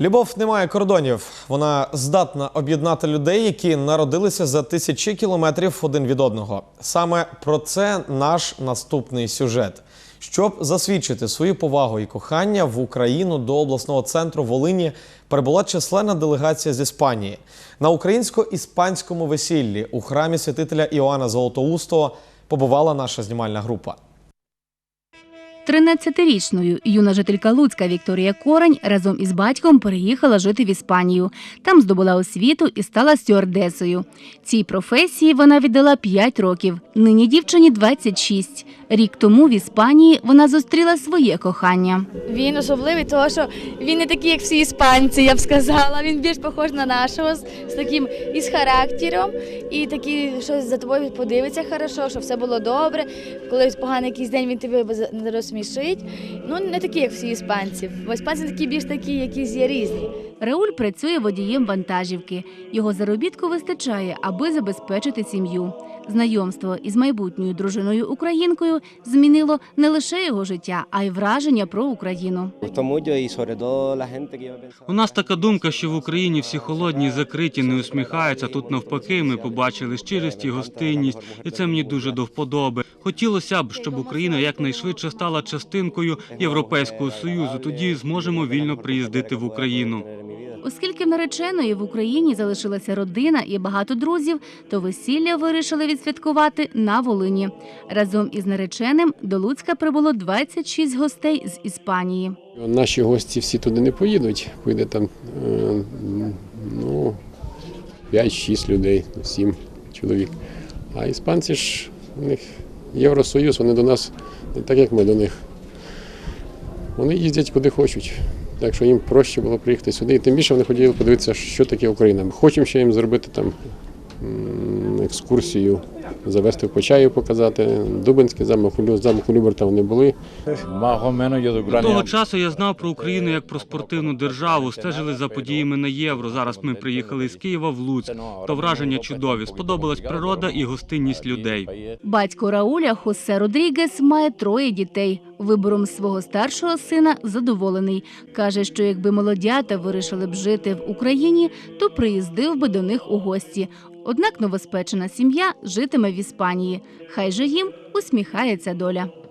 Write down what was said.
Любов не має кордонів. Вона здатна об'єднати людей, які народилися за тисячі кілометрів один від одного. Саме про це наш наступний сюжет. Щоб засвідчити свою повагу і кохання в Україну до обласного центру Волині прибула численна делегація з Іспанії. На українсько-іспанському весіллі у храмі святителя Іоанна Золотоустого побувала наша знімальна група. 13-річною юна жителька Луцька Вікторія Корень разом із батьком переїхала жити в Іспанію. Там здобула освіту і стала стюардесою. Цій професії вона віддала 5 років. Нині дівчині 26. Рік тому в Іспанії вона зустріла своє кохання. Він особливий, тому що він не такий, як всі іспанці, я б сказала. Він більш похож на нашого, з, таким із характером, і такий, що за тобою подивиться хорошо, що все було добре. Коли поганий якийсь день він тебе не розсмішить. Ну не такі, як всі іспанці. Бо іспанці такі більш такі, якісь є різні. Рауль працює водієм вантажівки. Його заробітку вистачає, аби забезпечити сім'ю. Знайомство із майбутньою дружиною українкою змінило не лише його життя, а й враження про Україну. У нас така думка, що в Україні всі холодні, закриті, не усміхаються. Тут навпаки, ми побачили щирість і гостинність, і це мені дуже до вподоби. Хотілося б, щоб Україна якнайшвидше стала частинкою Європейського союзу. Тоді зможемо вільно приїздити в Україну. Оскільки в нареченої в Україні залишилася родина і багато друзів, то весілля вирішили відсвяткувати на Волині. Разом із нареченим до Луцька прибуло 26 гостей з Іспанії. Наші гості всі туди не поїдуть, поїде там е, ну, 5-6 людей, 7 чоловік. А іспанці ж у них Євросоюз, вони до нас не так, як ми до них. Вони їздять куди хочуть. Так що їм проще було приїхати сюди. І тим більше вони хотіли подивитися, що таке Україна. Ми хочемо ще їм зробити там екскурсію, завести в Почаїв, показати. Дубинський замок, замок у Люберта вони були. До того часу я знав про Україну як про спортивну державу, стежили за подіями на євро. Зараз ми приїхали з Києва в Луцьк. То враження чудові. Сподобалась природа і гостинність людей. Батько Рауля Хосе Родрігес має троє дітей. Вибором свого старшого сина задоволений. Каже, що якби молодята вирішили б жити в Україні, то приїздив би до них у гості. Однак новоспечена сім'я житиме в Іспанії. Хай же їм усміхається доля.